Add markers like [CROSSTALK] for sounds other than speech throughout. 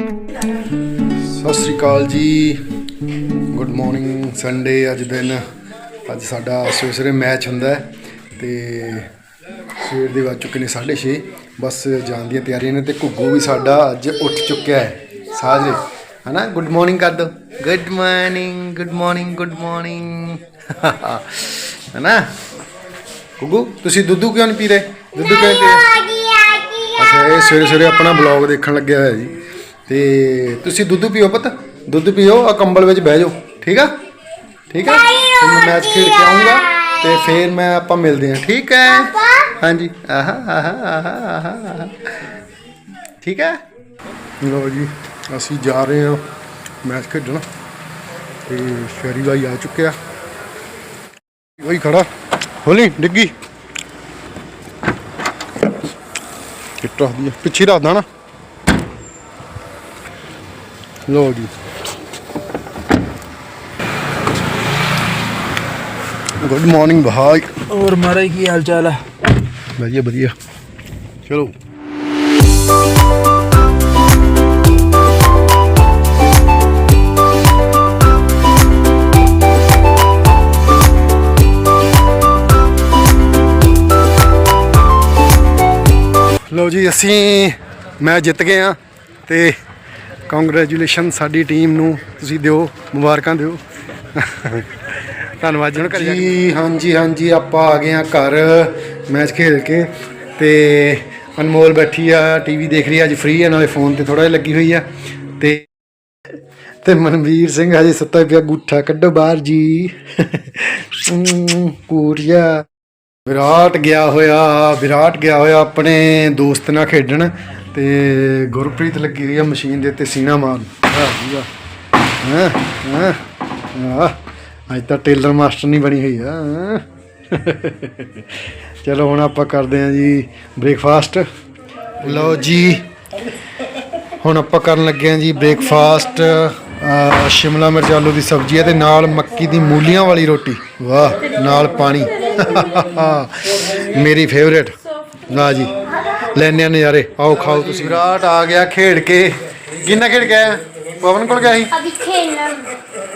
ਸਤਿ ਸ੍ਰੀ ਅਕਾਲ ਜੀ। Good morning Sunday ਅੱਜ ਦਿਨ। ਅੱਜ ਸਾਡਾ ਸਵੇਰੇ ਮੈਚ ਹੁੰਦਾ ਹੈ ਤੇ ਸਵੇਰ ਦੇ ਵੱਜ ਚੁੱਕੇ ਨੇ 6:30 ਬਸ ਜਾਣ ਦੀਆਂ ਤਿਆਰੀਆਂ ਨੇ ਤੇ ਘੁੱਗੂ ਵੀ ਸਾਡਾ ਅੱਜ ਉੱਠ ਚੁੱਕਿਆ ਹੈ। ਸਾਜਰੇ ਹਨਾ? ਗੁੱਡ ਮਾਰਨਿੰਗ ਕਰ ਦੋ। Good morning good morning good morning ਹਨਾ? ਘੁੱਗੂ ਤੁਸੀਂ ਦੁੱਧੂ ਕਿਉਂ ਨਹੀਂ ਪੀ ਰਹੇ? ਦੁੱਧੂ ਕਿਉਂ ਨਹੀਂ ਪੀ ਰਹੇ? ਅੱਛਾ ਇਹ ਸਵੇਰੇ ਸਵੇਰੇ ਆਪਣਾ ਬਲੌਗ ਦੇਖਣ ਲੱਗਿਆ ਹੋਇਆ ਜੀ। ਤੇ ਤੁਸੀਂ ਦੁੱਧ ਪੀਓ ਪੁੱਤ ਦੁੱਧ ਪੀਓ ਆ ਕੰਬਲ ਵਿੱਚ ਬਹਿ ਜਾਓ ਠੀਕ ਆ? ਠੀਕ ਆ? ਫਿਰ ਮੈਂ ਮੈਚ ਖੇਡ ਕੇ ਆਉਂਗਾ ਤੇ ਫਿਰ ਮੈਂ ਆਪਾਂ ਮਿਲਦੇ ਹਾਂ ਠੀਕ ਹੈ? ਹਾਂਜੀ ਆਹਾ ਆਹਾ ਆਹਾ ਆਹਾ ਆਹਾ। ਠੀਕ ਹੈ? ਲੋ ਜੀ ਅਸੀਂ ਜਾ ਰਹੇ ਹਾਂ ਮੈਚ ਖੇਡਣ ਤੇ ਸ਼ੈਰੀ ਬਾਈ ਆ ਚੁੱਕਿਆ। ਬਾਈ ਖੜਾ। ਹੋਲੀ ਡਿੱਗੀ। ਕਿੱਟ ਆ ਪਿੱਛੇ ਰੱਖਦਾ ਨਾ। ਲੋ ਜੀ ਗੁੱਡ ਮਾਰਨਿੰਗ ਭਾਈ ਹੋਰ ਮਹਾਰਾਜ ਕੀ ਹਾਲ ਚਾਲ ਹੈ ਵਧੀਆ ਵਧੀਆ ਚਲੋ ਲਓ ਜੀ ਅਸੀਂ ਮੈਚ ਜਿੱਤ ਗਏ ਆ ਤੇ ਕੰਗ੍ਰੈਚੁਲੇਸ਼ਨ ਸਾਡੀ ਟੀਮ ਨੂੰ। ਤੁਸੀਂ ਦਿਓ ਮੁਬਾਰਕਾਂ ਦਿਓ। ਧੰਨਵਾਦ ਜੀ ਹੁਣ ਘਰ ਜੀ ਹਾਂਜੀ ਹਾਂਜੀ ਆਪਾਂ ਆ ਗਏ ਆ ਘਰ ਮੈਚ ਖੇਲ ਕੇ ਤੇ ਅਨਮੋਲ ਬੈਠੀ ਆ ਟੀਵੀ ਦੇਖ ਰਹੀ ਆ ਅੱਜ ਫ੍ਰੀ ਆ ਨਾਲੇ ਫੋਨ ਤੇ ਥੋੜਾ ਜਿਹਾ ਲੱਗੀ ਹੋਈ ਆ। ਤੇ ਤੇ ਮਨਵੀਰ ਸਿੰਘ ਹਜੇ ਸੁੱਤਾ ਪਿਆ ਗੁੱਠਾ ਕੱਢੋ ਬਾਹਰ ਜੀ। ਅਮ, ਵਿਰਾਟ ਗਿਆ ਹੋਇਆ ਵਿਰਾਟ ਗਿਆ ਹੋਇਆ ਆਪਣੇ ਦੋਸਤ ਨਾਲ ਖੇਡਣ। ਤੇ ਗੁਰਪ੍ਰੀਤ ਲੱਗੀ ਹੋਈ ਆ ਮਸ਼ੀਨ ਦੇ ਉੱਤੇ ਸੀਨਾ ਮਾਰਨ। ਵਾਹ ਹਾਂ ਹਾਂ ਆਹ, ਅੱਜ ਤਾਂ ਟੇਲਰ ਮਾਸਟਰ ਨਹੀਂ ਬਣੀ ਹੋਈ ਆ ਚਲੋ ਹੁਣ ਆਪਾਂ ਕਰਦੇ ਹਾਂ ਜੀ ਬ੍ਰੇਕਫਾਸਟ। ਲਓ ਜੀ ਹੁਣ ਆਪਾਂ ਕਰਨ ਲੱਗੇ ਹਾਂ ਜੀ ਬ੍ਰੇਕਫਾਸਟ ਸ਼ਿਮਲਾ ਮਿਰਚ ਆਲੂ ਦੀ ਸਬਜ਼ੀ ਹੈ ਤੇ ਨਾਲ ਮੱਕੀ ਦੀ ਮੂਲੀਆਂ ਵਾਲੀ ਰੋਟੀ। ਵਾਹ ਨਾਲ ਪਾਣੀ। ਮੇਰੀ ਫੇਵਰੇਟ। ਵਾਹ ਜੀ। ਲੈਣੇ ਆ ਨਜ਼ਾਰੇ। ਆਓ ਖਾਓ ਤੁਸੀਂ। ਵਿਰਾਟ ਆ ਗਿਆ ਖੇਡ ਕੇ। ਕਿੰਨਾ ਖੇਡ ਕੇ ਆਇਆ? ਪਵਨ ਕੋਲ ਗਿਆ ਸੀ? ਅਭੀ ਖੇਲਣਾ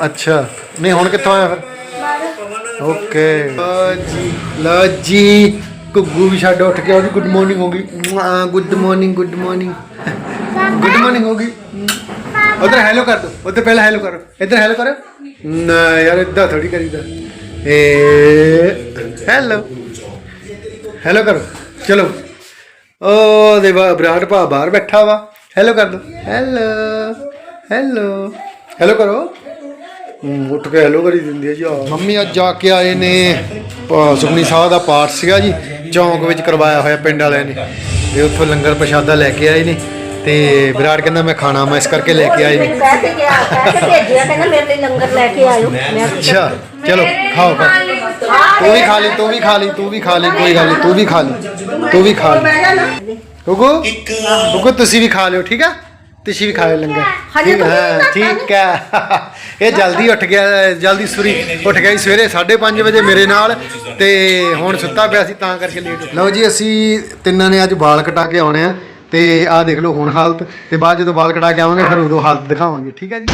ਅੱਛਾ। ਨਹੀਂ ਹੁਣ ਕਿੱਥੋਂ ਆਇਆ ਫਿਰ? ਓਕੇ। ਜੀ ਲਓ ਜੀ ਗੁੱਗੂ ਵੀ ਛੱਡ ਉੱਠ ਗਿਆ ਉਹਦੀ ਗੁੱਡ ਮਾਰਨਿੰਗ ਹੋ ਗਈ। Good morning good morning good morning ਹੋ ਗਈ। ਉਧਰ ਹੈਲੋ ਕਰ ਦੋ। ਉਧਰ ਪਹਿਲਾਂ ਹੈਲੋ ਕਰੋ। ਇੱਧਰ ਹੈਲੋ ਕਰੋ। ਨਾ ਯਾਰ ਇਦਾਂ ਥੋੜੀ ਕਰੀਦਾ। ਏ ਹੈਲੋ ਹੈਲੋ ਕਰੋ। ਚਲੋ। ਓ ਦੇ ਬਰਾੜ ਭਾ ਬਾਹਰ ਬੈਠਾ ਵਾ। ਹੈਲੋ ਕਰ ਦੋ। ਹੈਲੋ ਹੈਲੋ ਹੈਲੋ ਕਰੋ। ਉੱਠ ਕੇ ਹੈਲੋ ਕਰੀ ਦਿੰਦੀ ਹੈ ਜੀ। ਮੰਮੀ ਅੱਜ ਜਾ ਕੇ ਆਏ ਨੇ ਸੁਖਨੀ ਸਾਹਿਬ ਦਾ ਪਾਠ ਸੀਗਾ ਜੀ ਚੌਂਕ ਵਿੱਚ ਕਰਵਾਇਆ ਹੋਇਆ ਪਿੰਡ ਵਾਲਿਆਂ ਨੇ। ਤੇ ਉੱਥੋਂ ਲੰਗਰ ਪ੍ਰਸ਼ਾਦਾ ਲੈ ਕੇ ਆਏ ਨੇ। ਤੇ ਵਿਰਾਟ ਕਹਿੰਦਾ ਮੈਂ ਖਾਣਾ ਮੈਂ ਇਸ ਕਰਕੇ ਲੈ ਕੇ ਆਏ ਨੇ ਕਹਿ ਕੇ ਗਿਆ ਕਹਿ ਕੇ ਭੇਜਿਆ ਕਹਿੰਦਾ ਮੇਰੇ ਲਈ ਲੰਗਰ ਲੈ ਕੇ ਆਇਓ। ਮੈਂ ਅੱਛਾ ਚਲੋ ਖਾਓ ਖਾਓ। ਤੂੰ ਵੀ ਖਾ ਲਈ ਤੂੰ ਵੀ ਖਾ ਲਈ ਤੂੰ ਵੀ ਖਾ ਲਈ ਕੋਈ ਗੱਲ ਨਹੀਂ ਤੂੰ ਵੀ ਖਾ ਲਈ ਤੂੰ ਵੀ ਖਾ ਲਈ। ਗੁੱਗੂ ਗੁੱਗੂ ਤੁਸੀਂ ਵੀ ਖਾ ਲਿਓ ਠੀਕ ਆ ਤੁਸੀਂ ਵੀ ਖਾ ਲਿਓ ਲੰਗਰ। ਠੀਕ ਹੈ ਠੀਕ ਹੈ। ਇਹ ਜਲਦੀ ਉੱਠ ਗਿਆ ਜਲਦੀ ਸੁਰੀ ਉੱਠ ਗਿਆ ਸੀ ਸਵੇਰੇ 5:30 ਵਜੇ ਮੇਰੇ ਨਾਲ ਤੇ ਹੁਣ ਸੁੱਤਾ ਪਿਆ ਸੀ ਤਾਂ ਕਰਕੇ ਲੇਟ ਲਓ ਜੀ ਅਸੀਂ ਤਿੰਨਾਂ ਨੇ ਅੱਜ ਵਾਲ ਕਟਾ ਕੇ ਆਉਣੇ ਆ। ਤੇ ਆਹ ਦੇਖ ਲਓ ਹੁਣ ਹਾਲਤ, ਤੇ ਬਾਅਦ ਜਦੋਂ ਵਾਲ ਕਟਾ ਕੇ ਆਵਾਂਗੇ, ਫਿਰ ਉਦੋਂ ਹਾਲਤ ਦਿਖਾਵਾਂਗੇ। ਠੀਕ ਹੈ ਜੀ?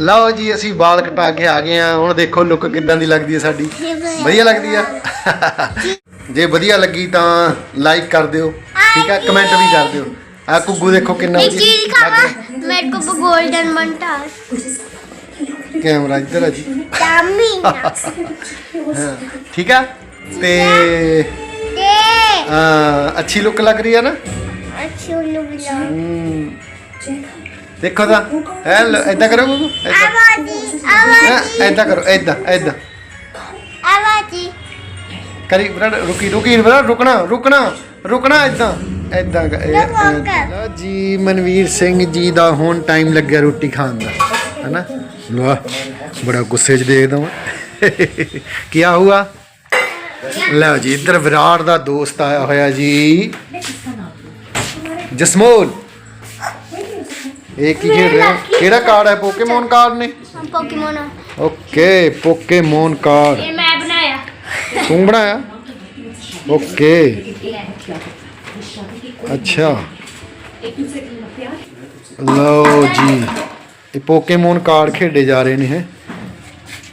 ਲਓ ਜੀ ਅਸੀਂ ਵਾਲ ਕਟਾ ਕੇ ਆ ਗਏ ਆ ਹੁਣ ਦੇਖੋ ਲੁੱਕ ਕਿੱਦਾਂ ਦੀ ਲੱਗਦੀ ਹੈ ਸਾਡੀ। ਵਧੀਆ ਲੱਗਦੀ ਆ? [LAUGHS] ਜੇ ਵਧੀਆ ਲੱਗੀ ਤਾਂ ਲਾਈਕ ਕਰ ਦਿਓ ਠੀਕ ਆ? ਕਮੈਂਟ ਵੀ ਕਰ ਦਿਓ। ਆ ਕੁੱਗੂ ਦੇਖੋ ਕਿੰਨਾ ਇੱਕ ਚੀਜ਼ ਗੋਲਡਨ ਮੰਟਾਸ ਕੈਮਰਾ ਇੱਧਰ ਆ ਜੀ। ਟਾਮੀ ਠੀਕ ਆ? ਤੇ ਅੱਛੀ ਲੁੱਕ ਲੱਗ ਰਹੀ ਆ ਨਾ? ਅੱਛੀ ਲੁੱਕ ਲੱਗ ਰਹੀ ਦੇਖੋ ਤਾਂ। ਐ ਐਦਾਂ ਕਰੋ। ਬਾਬੂ ਐਦਾਂ ਕਰੋ ਐਦਾਂ ਐਦਾਂ ਆਵਾਜ਼ੀ। ਕਰੀ ਬਰਾ ਰੁਕੀ ਰੁਕੀ ਬਰਾ ਰੁਕਣਾ ਰੁਕਣਾ ਰੁਕਣਾ ਐਦਾਂ ਐਦਾਂ ਲੋ ਜੀ ਮਨਵੀਰ ਸਿੰਘ ਜੀ ਦਾ ਹੁਣ ਟਾਈਮ ਲੱਗਿਆ ਰੋਟੀ ਖਾਣ ਦਾ। ਹੈਨਾ? ਲੋ ਬੜਾ ਗੁੱਸੇ 'ਚ ਦੇਖਦਾ ਮੈਂ ਕੀ ਹੁਆ? ਲਓ ਜੀ ਇੱਧਰ ਵਿਰਾਟ ਦਾ ਦੋਸਤ ਆਇਆ ਹੋਇਆ ਜੀ। ਜਸਮੋਲ। एक ही खेल रहे हो। केड़ा कार्ड है? पोकेमोन कार्ड ने पोकेमोन ओके पोकेमोन कार्ड ये मैं बनाया। तू बनाया? ओके अच्छा। लो जी। ये पोकेमोन कार्ड खेडे जा रहे हैं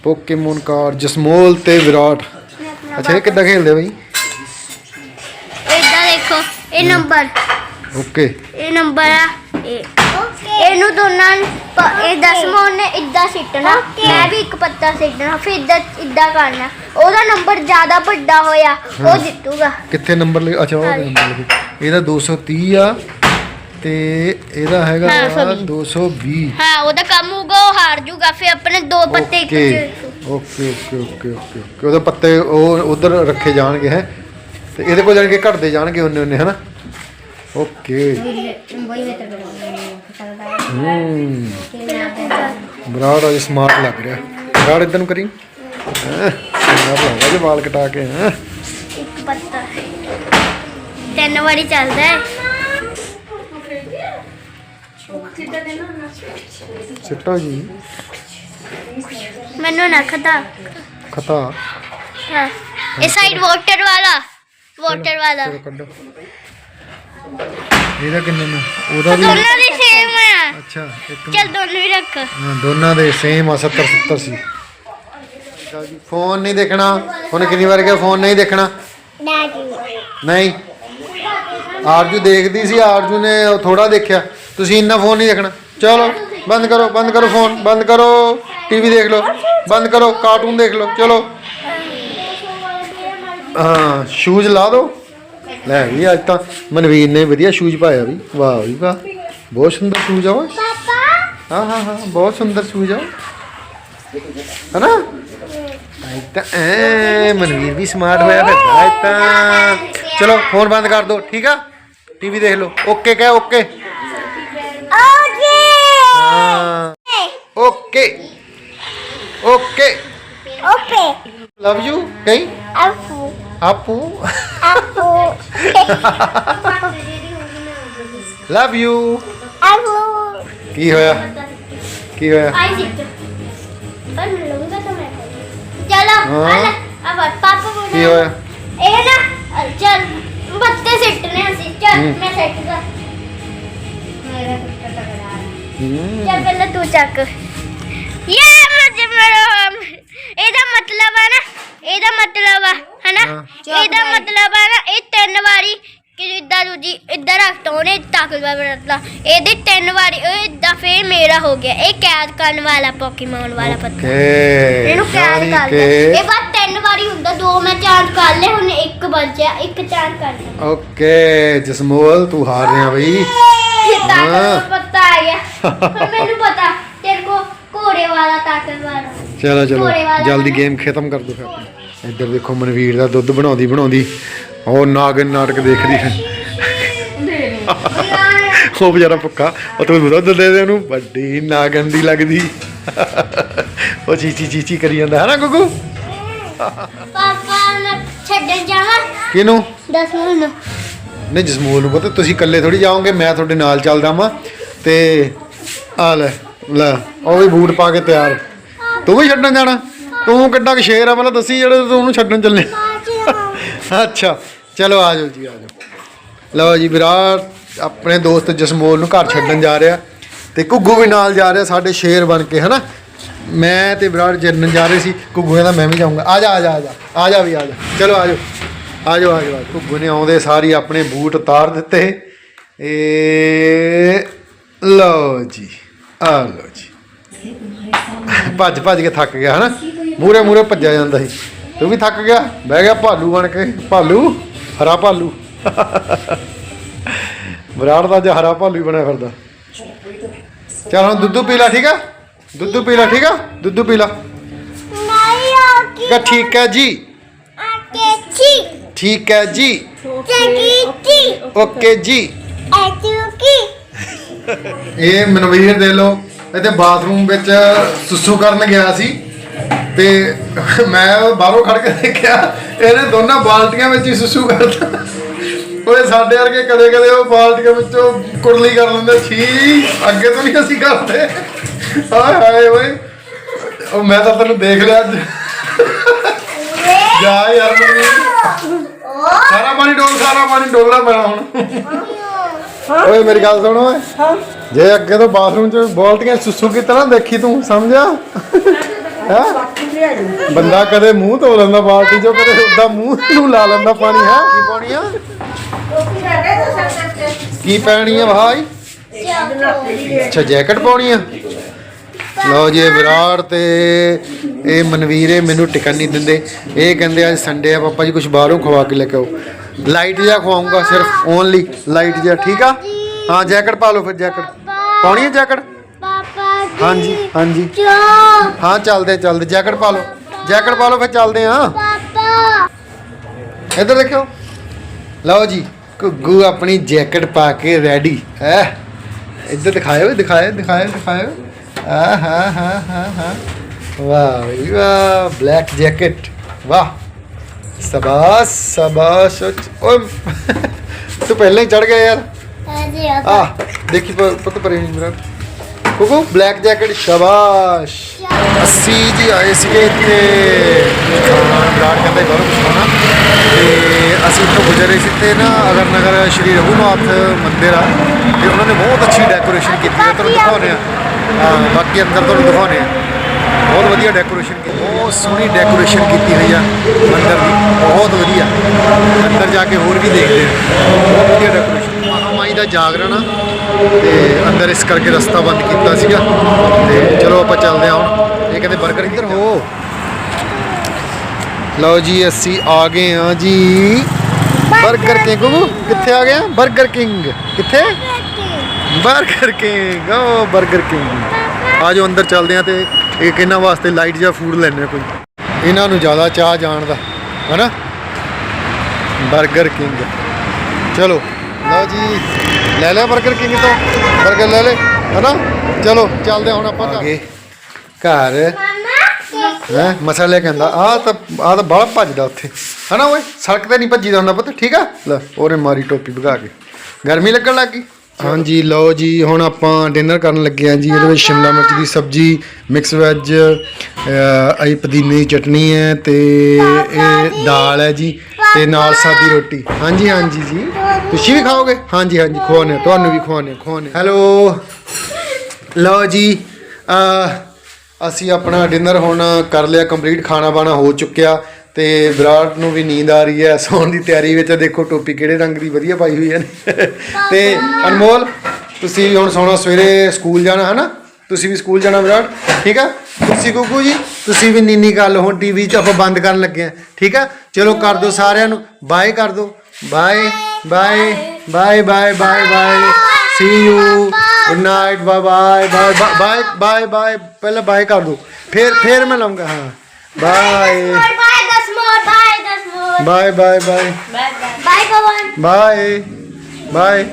पोकेमोन कार्ड जसमोल ते विराट। अच्छा ये किदा खेलदे भाई? इदा देखो ए नंबर ओके ए नंबर है। ए ਇਹਨੂੰ ਦੋਨਾਂ ਨੂੰ ਪ- ਇਹ ਦਸਮੋਂ ਨੇ ਇੱਦਾਂ ਸਿੱਟਣਾ ਮੈਂ ਵੀ ਇੱਕ ਪੱਤਾ ਸਿੱਟਣਾ ਫਿਰ ਇੱਦਾਂ ਇੱਦਾਂ ਕਰਨਾ। ਉਹਦਾ ਨੰਬਰ ਜ਼ਿਆਦਾ ਵੱਡਾ ਹੋਇਆ ਉਹ ਜਿੱਤੂਗਾ। ਕਿੱਥੇ ਨੰਬਰ ਲਿਖ ਅੱਛਾ ਉਹ ਨੰਬਰ ਲਿਖ ਇਹਦਾ 230 ਆ ਤੇ ਇਹਦਾ ਹੈਗਾ ਹਾਂ, ਸੌ ਵੀਹ। 220 ਹਾਂ ਉਹਦਾ ਕੰਮ ਹੋਊਗਾ ਉਹ ਹਾਰ ਜੂਗਾ ਫਿਰ ਆਪਣੇ ਦੋ ਪੱਤੇ ਇੱਕ ਓਕੇ ਚ okay okay okay okay okay ਉਹਦੇ ਪੱਤੇ ਉਹ ਉਧਰ ਰੱਖੇ ਜਾਣਗੇ ਹੈ। ਤੇ ਇਹਦੇ ਕੋਲ ਜਾਣ ਕੇ ਘਟਦੇ ਜਾਣਗੇ ਉਹਨੇ ਉਹਨੇ ਹਨਾ? ਹੂੰ। ਬਰਾੜ ਅੱਜ ਸਮਾਰਟ ਲੱਗ ਰਿਹਾ। ਬਰਾੜ ਇਦਾਂ ਨੂੰ ਕਰੀ। ਹੈਂ ਭਾਗਾ ਜੇ ਵਾਲ ਕਟਾ ਕੇ ਹੈ। ਇੱਕ ਪੱਤਾ। ਤਿੰਨ ਵਾਰੀ ਚੱਲਦਾ ਹੈ। ਸਿੱਟਾ ਜੀ। ਮੈਨੂੰ ਨਾ ਖਤਾ। ਖਤਾ। ਹਾਂ। ਇਹ ਸਾਈਡ ਵਾਟਰ ਵਾਲਾ। ਵਾਟਰ ਵਾਲਾ। ਕੱਢੋ। ਇਹਦਾ ਕਿੰਨੇ ਨੂੰ ਉਹਦਾ ਵੀ ਦੋਨਾਂ ਦੀ ਸੇਮ ਆ। ਅੱਛਾ ਇੱਕ ਚੱਲ ਦੋਨੋਂ ਹੀ ਰੱਖ। ਹਾਂ ਦੋਨਾਂ ਦੇ ਸੇਮ ਆ 70 70 ਸੀ। ਫੋਨ ਨਹੀਂ ਦੇਖਣਾ। ਉਹਨੇ ਕਿੰਨੀ ਵਾਰ ਕਿਹਾ ਫੋਨ ਨਹੀਂ ਦੇਖਣਾ? ਨਹੀਂ। ਆਰਜੂ ਦੇਖਦੀ ਸੀ ਆਰਜੂ ਨੇ ਥੋੜਾ ਦੇਖਿਆ। ਤੁਸੀਂ ਇੰਨਾ ਫੋਨ ਨਹੀਂ ਦੇਖਣਾ। ਚਲੋ ਬੰਦ ਕਰੋ ਬੰਦ ਕਰੋ ਫੋਨ ਬੰਦ ਕਰੋ। ਟੀਵੀ ਦੇਖ ਲਓ। ਬੰਦ ਕਰੋ। ਕਾਰਟੂਨ ਦੇਖ ਲਓ। ਚਲੋ। ਹਾਂ ਸ਼ੂਜ਼ ਲਾ ਦਿਓ। ਲੈ ਵੀ ਅੱਜ ਤਾਂ ਮਨਵੀਰ ਨੇ ਵਧੀਆ ਸ਼ੂਜ਼ ਪਾਇਆ ਵੀ। ਵਾਹ ਵੀ ਵਾਹ। ਬਹੁਤ ਸੁੰਦਰ ਸ਼ੂਜ਼ ਆ ਓਏ। ਹਾਂ ਹਾਂ ਹਾਂ ਬਹੁਤ ਸੁੰਦਰ ਸ਼ੂਜ਼ ਆ। ਹਨਾ? ਅੱਜ ਤਾਂ ਐ ਮਨਵੀਰ ਵੀ ਸਮਾਰਟ ਹੋਇਆ ਫਿਰਦਾ ਅੱਜ ਤਾਂ। ਚਲੋ ਫੋਨ ਬੰਦ ਕਰ ਦਿਓ ਠੀਕ ਆ? ਟੀਵੀ ਦੇਖ ਲਓ। ਓਕੇ ਕਹਿ ਓਕੇ। ਹਾਂ। Okay. Okay. Okay. Love you ਕਹੀਂ ਆਪੂ ਆਪੂ ਆਪੂ ਲਵ ਯੂ ਆਪੂ ਕੀ ਹੋਇਆ ਕੀ ਹੋਇਆ आई सीखते पर मैं लूंगा तो मैं चलो हाँ। अल अब पापा बोल ਕੀ ਹੋਇਆ ए ना चल बत्ते सिटने ਅਸੀਂ चल हम्म। मैं सेट कर मेरा कुत्ता तगड़ा है ਹਮ, ਚੱਲ ਪਹਿਲਾਂ ਤੂੰ ਚੱਕ ਇਹ ਮਤਲਬ ਮੇਰਾ ਇਹਦਾ ਮਤਲਬ ਹੈ ਨਾ ਇਹਦਾ ਮਤਲਬ ਆ ਹਨਾ? ਹਾਂ। ਇਹਦਾ ਮਤਲਬ ਹੈ ਨਾ ਇਹ ਤਿੰਨ ਵਾਰੀ ਕਿ ਇਦਾਂ ਦੂਜੀ ਇਦਾਂ ਰੱਖਤਾ ਉਹਨੇ ਤਾਕਤਵਰ ਬਣਾਤਾ ਇਹਦੇ ਤਿੰਨ ਵਾਰੀ ਇਹ ਇਦਾਂ ਫੇਰ ਮੇਰਾ ਹੋ ਗਿਆ। ਇਹ ਕੈਦ ਕਰਨ ਵਾਲਾ ਪੋਕੀਮੋਨ ਵਾਲਾ ਪੱਤਾ ਓਕੇ ਇਹਨੂੰ ਕੈਦ ਕਰ ਦੇ। ਇਹ ਬਾਅਦ ਤਿੰਨ ਵਾਰੀ ਹੁੰਦਾ ਦੋ ਮੈਂ ਚਾਂਸ ਕਰ ਲਏ ਹੁਣ ਇੱਕ ਬਚਿਆ ਇੱਕ ਚਾਂਸ ਕਰ ਲਿਆ। ਓਕੇ ਜਸਮੋਲ ਤੂੰ ਹਾਰ ਰਿਹਾ ਬਈ। ਤਾਕਤਵਰ ਪੱਤਾ ਆ ਗਿਆ। [LAUGHS] ਹੁਣ ਮੈਨੂੰ ਪਤਾ ਤੇਰੇ ਕੋ ਘੋੜੇ ਵਾਲਾ ਤਾਕਤਵਰ ਚਲੋ ਚਲੋ। ਘੋੜੇ ਵਾਲਾ ਜਲਦੀ ਬਣਾ। ਗੇਮ ਖਤਮ ਕਰ ਦੋ ਫਿਰ। ਇੱਧਰ ਦੇਖੋ ਮਨਵੀਰ ਦਾ ਦੁੱਧ ਬਣਾਉਂਦੀ ਬਣਾਉਂਦੀ। ਉਹ ਨਾਗਨ ਨਾਟਕ ਦੇਖਦੀ ਹੈ। ਉਹ ਵਿਚਾਰਾ ਭੁੱਖਾ। ਉਹ ਤੂੰ ਦੁੱਧ ਦੇ ਦੇ ਉਹਨੂੰ ਵੱਡੀ ਨਾਗਨ ਦੀ ਲੱਗਦੀ। ਉਹ ਚੀਚੀ ਚੀਚੀ ਕਰੀ ਜਾਂਦਾ ਹੈ ਨਾ ਗੁੱਗੂ? ਪਾਪਾ ਮੈਂ ਛੱਡਣ ਜਾਵਾਂ। ਕਿਹਨੂੰ? 10 ਮਿੰਟ ਨੂੰ ਨਹੀਂ ਜਸਮੂਲ ਨੂੰ ਪਤਾ ਤੁਸੀਂ ਇਕੱਲੇ ਥੋੜੀ ਜਾਓਗੇ ਮੈਂ ਤੁਹਾਡੇ ਨਾਲ ਚੱਲਦਾ ਵਾਂ। ਤੇ ਆ ਲੈ ਲੈ ਉਹ ਵੀ ਬੂਟ ਪਾ ਕੇ ਤਿਆਰ। ਤੂੰ ਵੀ ਛੱਡਣ ਜਾਣਾ? ਤੂੰ ਕਿੱਡਾ ਕੁ ਸ਼ੇਰ ਆ, ਪਹਿਲਾਂ ਦੱਸੀ ਜਿਹੜੇ ਤੂੰ ਉਹਨੂੰ ਛੱਡਣ ਚੱਲੇ। ਅੱਛਾ, ਚਲੋ ਆ ਜਾਓ ਜੀ, ਆ ਜਾਓ। ਲਓ ਜੀ ਵਿਰਾਟ ਆਪਣੇ ਦੋਸਤ ਜਸਮੋਲ ਨੂੰ ਘਰ ਛੱਡਣ ਜਾ ਰਿਹਾ ਤੇ ਘੁੱਗੂ ਵੀ ਨਾਲ ਜਾ ਰਿਹਾ ਸਾਡੇ ਸ਼ੇਰ ਬਣ ਕੇ, ਹਨਾ? ਮੈਂ ਤੇ ਵਿਰਾਟ ਜਰਨ ਜਾ ਰਹੇ ਸੀ ਘੁੱਗੂ ਕਹਿੰਦਾ ਮੈਂ ਵੀ ਜਾਊਂਗਾ। ਆ ਜਾ ਆ ਜਾ ਆ ਜਾ ਆ ਜਾ ਵੀ, ਆ ਜਾ। ਚਲੋ ਆ ਜਾਓ ਆ ਜਾਓ ਆ ਜਾਓ। ਘੁੱਗੂ ਨੇ ਆਉਂਦੇ ਸਾਰੀ ਆਪਣੇ ਬੂਟ ਉਤਾਰ ਦਿੱਤੇ। ਏ, ਲਓ ਜੀ, ਆ ਲਓ ਜੀ। ਭੱਜ ਭੱਜ ਕੇ ਥੱਕ ਗਿਆ, ਹਨਾ? ਮੂਰੇ ਮੂਰੇ ਭੱਜਿਆ ਜਾਂਦਾ ਸੀ। ਤੂੰ ਵੀ ਥੱਕ ਗਿਆ? ਬਹਿ ਗਿਆ ਭਾਲੂ ਬਣ ਕੇ। ਭਾਲੂ? ਹਰਾ ਭਾਲੂ। ਵਿਰਾਟ ਦਾ ਅੱਜ ਹਰਾ ਭਾਲੂ ਹੀ ਬਣਿਆ ਫਿਰਦਾ। ਚਲ ਹੁਣ ਦੁੱਧੂ ਪੀ ਲੈ ਠੀਕ ਆ? ਦੁੱਧੂ ਪੀ ਲੈ ਠੀਕ ਆ? ਦੁੱਧੂ ਪੀ ਲੈ। ਨਹੀਂ ਆ ਕੀ ਕਹ ਠੀਕ ਹੈ ਜੀ। ਆਕੇ ਚੀ ਠੀਕ ਹੈ ਜੀ। ਚਕੀ ਚੀ ਓਕੇ ਜੀ। ਐਤੂਕੀ ਇਹ ਮਨਵੀਰ ਦੇ ਲੋ ਇੱਥੇ ਬਾਥਰੂਮ ਵਿੱਚ ਸੁਸੂ ਕਰਨ ਗਿਆ ਸੀ। ਤੇ ਮੈਂ ਬਾਹਰੋਂ ਖੜ ਕੇ ਦੇਖਿਆ ਇਹਨੇ ਦੋਨਾਂ ਬਾਲਟੀਆਂ ਵਿੱਚ ਹੀ ਸੁਸੂ ਕਰਤਾ ਓਏ ਸਾਡੇ ਵਰਗੇ ਕਦੇ ਕਦੇ ਉਹ ਬਾਲਟੀਆਂ ਵਿੱਚੋਂ ਕੁਰਲੀ ਕਰ ਲੈਂਦੇ ਛੀ ਅੱਗੇ ਤੋਂ ਨਹੀਂ ਅਸੀਂ ਕਰਦੇ। ਹਾਏ ਹਾਏ ਓਏ। ਉਹ ਮੈਂ ਤਾਂ ਤੈਨੂੰ ਦੇਖ ਲਿਆ ਅੱਜ। ਜਾ ਯਾਰ ਮਨਵੀਰ ਸਾਰਾ ਪਾਣੀ ਡੋਲ ਸਾਰਾ ਪਾਣੀ ਡੋਲਣਾ ਪੈਣਾ ਹੁਣ। ਓਏ ਮੇਰੀ ਗੱਲ ਸੁਣ ਓਏ। ਜੇ ਅੱਗੇ ਤੋਂ ਬਾਥਰੂਮ 'ਚ ਬਾਲਟੀਆਂ ਸੁਸੂ ਕੀ ਤਰ੍ਹਾਂ ਦੇਖੀ ਤੂੰ ਸਮਝਿਆ? ਹੈ? ਬੰਦਾ ਕਦੇ ਮੂੰਹ ਧੋ ਲੈਂਦਾ ਬਾਲਟੀ 'ਚੋਂ ਕਦੇ ਉਦਾਂ ਮੂੰਹ ਨੂੰ ਲਾ ਲੈਂਦਾ ਪਾਣੀ ਹੈ? ਕੀ ਪਾਣੀ ਆ ਕੇ ਪੈਣੀ ਆ ਭਾਈ ਅੱਛਾ ਜੈਕਟ ਪਾਉਣੀ ਆ ਲਓ ਜੀ ਇਹ ਵਿਰਾਟ ਤੇ ਇਹ ਮਨਵੀਰੇ ਮੈਨੂੰ ਟਿਕਣ ਨਹੀਂ ਦਿੰਦੇ। ਇਹ ਕਹਿੰਦੇ ਅੱਜ ਸੰਡੇ ਆ ਪਾਪਾ ਜੀ ਕੁਝ ਬਾਹਰੋਂ ਖਵਾ ਕੇ ਲੈ ਕੇ ਆਓ। ਲਾਈਟ ਜਿਹਾ ਖਵਾਉਂਗਾ ਸਿਰਫ ਓਨਲੀ ਲਾਈਟ ਜਿਹਾ ਠੀਕ ਆ? ਹਾਂ ਜੈਕਟ ਪਾ ਲਓ ਫਿਰ ਜੈਕਟ। ਪਾਉਣੀ ਹੈ ਜੈਕਟ? ਹਾਂਜੀ ਹਾਂਜੀ। ਹਾਂ ਚੱਲਦੇ ਚੱਲਦੇ। ਜੈਕਟ ਪਾ ਲਓ। ਜੈਕਟ ਪਾ ਲਓ ਫਿਰ ਚੱਲਦੇ ਹਾਂ। ਪਾਪਾ। ਇੱਧਰ ਦੇਖਿਓ। ਲਓ ਜੀ ਘੁੱਗੂ ਆਪਣੀ ਜੈਕਟ ਪਾ ਕੇ ਰੈਡੀ ਹੈ? ਇੱਧਰ ਦਿਖਾਇਓ ਦਿਖਾਇਓ ਦਿਖਾਇਓ ਦਿਖਾਇਓ। ਆ ਹਾਂ ਹਾਂ ਹਾਂ ਹਾਂ ਵਾਹ ਵਾਹ ਬਲੈਕ ਜੈਕਟ ਵਾਹ। ਸਬਾਸ ਸਬਾਸ। ਓਏ ਤੂੰ ਪਹਿਲਾਂ ਹੀ ਚੜ ਗਿਆ ਯਾਰ। ਅਜੇ ਆ ਦੇਖੀ ਪੁੱਤ ਪਰੇ ਨਹੀਂ ਮੇਰਾ। ਕੁਕੂ ਬਲੈਕ ਜੈਕਟ ਸ਼ਾਬਾਸ਼। ਅਸੀਂ ਜੀ ਆਏ ਸੀਗੇ ਇੱਥੇ। ਖਾਣਾ ਕਹਿੰਦਾ ਬਾਹਰੋਂ ਕੁਛ ਖਾਣਾ। ਤੇ ਅਸੀਂ ਇੱਥੋਂ ਗੁਜ਼ਰੇ ਸੀ ਤੇ ਨਾ ਅਗਰ ਨਗਰ ਸ਼੍ਰੀ ਰਘੂਨਾਥ ਮੰਦਿਰ ਆ ਤੇ ਉਹਨਾਂ ਨੇ ਬਹੁਤ ਅੱਛੀ ਡੈਕੋਰੇਸ਼ਨ ਕੀਤੀ ਹੈ। ਤੁਹਾਨੂੰ ਦਿਖਾਉਂਦੇ ਆ ਹਾਂ ਬਾਕੀ ਅੰਦਰ ਤੁਹਾਨੂੰ ਦਿਖਾਉਂਦੇ ਆ ਬਹੁਤ ਵਧੀਆ ਡੈਕੋਰੇਸ਼ਨ ਕੀਤੀ ਬਹੁਤ ਸੋਹਣੀ ਡੈਕੋਰੇਸ਼ਨ ਕੀਤੀ ਹੋਈ ਆ ਅੰਦਰ ਦੀ। ਬਹੁਤ ਵਧੀਆ। ਅੰਦਰ ਜਾ ਕੇ ਹੋਰ ਵੀ ਦੇਖਦੇ ਆ ਬਹੁਤ ਵਧੀਆ ਡੈਕੋਰੇਸ਼ਨ ਮਹਾਮਾਈ ਦਾ ਜਾਗਰਣ ਆ। ਤੇ ਅੰਦਰ ਇਸ ਕਰਕੇ ਰਸਤਾ ਬੰਦ ਕੀਤਾ ਸੀਗਾ। ਤੇ ਚਲੋ ਆਪਾਂ ਚੱਲਦੇ ਹਾਂ ਹੁਣ। ਇਹ ਕਹਿੰਦੇ 버ਗਰ ਕਿੱਧਰ? ਹੋ। ਲਓ ਜੀ, ਅਸੀਂ ਆ ਗਏ ਹਾਂ ਜੀ। 버ਗਰ ਕਿੰਗ ਕਿੱਥੇ ਆ ਗਏ? ਆ ਕਿੰਗ। ਕਿੱਥੇ? 버ਗਰ ਕਿੰਗ। ਓ 버ਗਰ ਕਿੰਗ ਆਜੋ ਅੰਦਰ ਚੱਲਦੇ ਹਾਂ ਤੇ ਇਹ ਕਿੰਨਾ ਵਾਸਤੇ ਲਾਈਟ ਜਾਂ ਫੂਡ ਲੈਣੇ ਕੋਈ। ਇਹਨਾਂ ਨੂੰ ਜ਼ਿਆਦਾ ਚਾਹ ਜਾਣ ਦਾ। ਹੈਨਾ? Burger King. ਚਲੋ, ਲਓ ਜੀ। ਲੈ ਲਿਆ 버ਗਰ ਕਿੰਗ ਤੋਂ? 버ਗਰ ਲੈ ਲੈ ਹਨਾ? ਚਲੋ ਚੱਲਦੇ ਹਾਂ ਹੁਣ ਆਪਾਂ ਘਰ। ਘਰ। ਮਮਾ ਹੈ? ਮਸਾਲੇ ਕਹਿੰਦਾ ਆ ਤਾਂ ਆ ਤਾਂ ਬੜਾ ਭੱਜਦਾ ਉੱਥੇ। ਹਨਾ ਓਏ? ਸੜਕ ਤੇ ਨਹੀਂ ਭੱਜੀਦਾ ਹੁੰਦਾ ਪੁੱਤ ਠੀਕ ਆ? ਲੈ ਉਹਨੇ ਮਾਰੀ ਟੋਪੀ ਭਗਾ ਕੇ। ਗਰਮੀ ਲੱਗਣ ਲੱਗ ਗਈ। ਹਾਂਜੀ ਲਓ ਜੀ ਹੁਣ ਆਪਾਂ ਡਿਨਰ ਕਰਨ ਲੱਗੇ ਆ ਜੀ ਇਹਦੇ ਵਿੱਚ ਸ਼ਿਮਲਾ ਮਿਰਚ ਦੀ ਸਬਜ਼ੀ ਮਿਕਸ ਵੈਜ ਆਈ ਪੁਦੀਨੇ ਦੀ ਚਟਨੀ ਹੈ ਤੇ ਇਹ ਦਾਲ ਹੈ ਜੀ ਤੇ ਨਾਲ ਸਾਦੀ ਰੋਟੀ। ਹਾਂਜੀ ਹਾਂਜੀ ਜੀ। ਤੁਸੀਂ ਵੀ ਖਾਓਗੇ? ਹਾਂਜੀ ਹਾਂਜੀ ਖਵਾਉਣੇ ਤੁਹਾਨੂੰ ਵੀ ਖਵਾਉਣੇ ਖਵਾਉਣੇ ਹੈਲੋ ਲਓ ਜੀ ਅਸੀਂ ਆਪਣਾ ਡਿਨਰ ਹੁਣ ਕਰ ਲਿਆ ਕੰਪਲੀਟ ਖਾਣਾ ਬਾਣਾ ਹੋ ਚੁੱਕਿਆ ਤੇ ਵਿਰਾਟ ਨੂੰ ਵੀ ਨੀਂਦ ਆ ਰਹੀ ਹੈ। ਸੌਣ ਦੀ ਤਿਆਰੀ ਵਿੱਚ ਦੇਖੋ ਟੋਪੀ ਕਿਹੜੇ ਰੰਗ ਦੀ ਵਧੀਆ ਪਾਈ ਹੋਈ ਹੈ। ਨੇ। ਤੇ ਅਨਮੋਲ, ਤੁਸੀਂ ਹੁਣ ਸੌਣਾ, ਸਵੇਰੇ ਸਕੂਲ ਜਾਣਾ ਹੈ ਨਾ ਤੁਸੀਂ ਵੀ ਸਕੂਲ ਜਾਣਾ ਵਿਰਾਟ, ਠੀਕ ਆ? ਤੁਸੀਂ ਗੁੱਗੂ ਜੀ, ਤੁਸੀਂ ਵੀ ਨੀਨੀ ਕਰ ਲਓ ਹੁਣ ਟੀਵੀ 'ਚ ਆਪਾਂ ਬੰਦ ਕਰਨ ਲੱਗੇ ਆ ਠੀਕ ਆ? ਚਲੋ ਕਰ ਦਿਓ ਸਾਰਿਆਂ ਨੂੰ ਬਾਏ ਕਰ ਦਿਓ bye bye bye bye bye bye see you good night bye bye bye bye bye bye ਪਹਿਲਾਂ ਬਾਏ ਕਰ ਦੋ ਫਿਰ ਫਿਰ ਮੈਂ ਲਾਉਂਗਾ ਹਾਂ ਬਾਏ ਬਾਏ ਦਸ ਮੋਰ ਬਾਏ ਦਸ more bye bye bye bye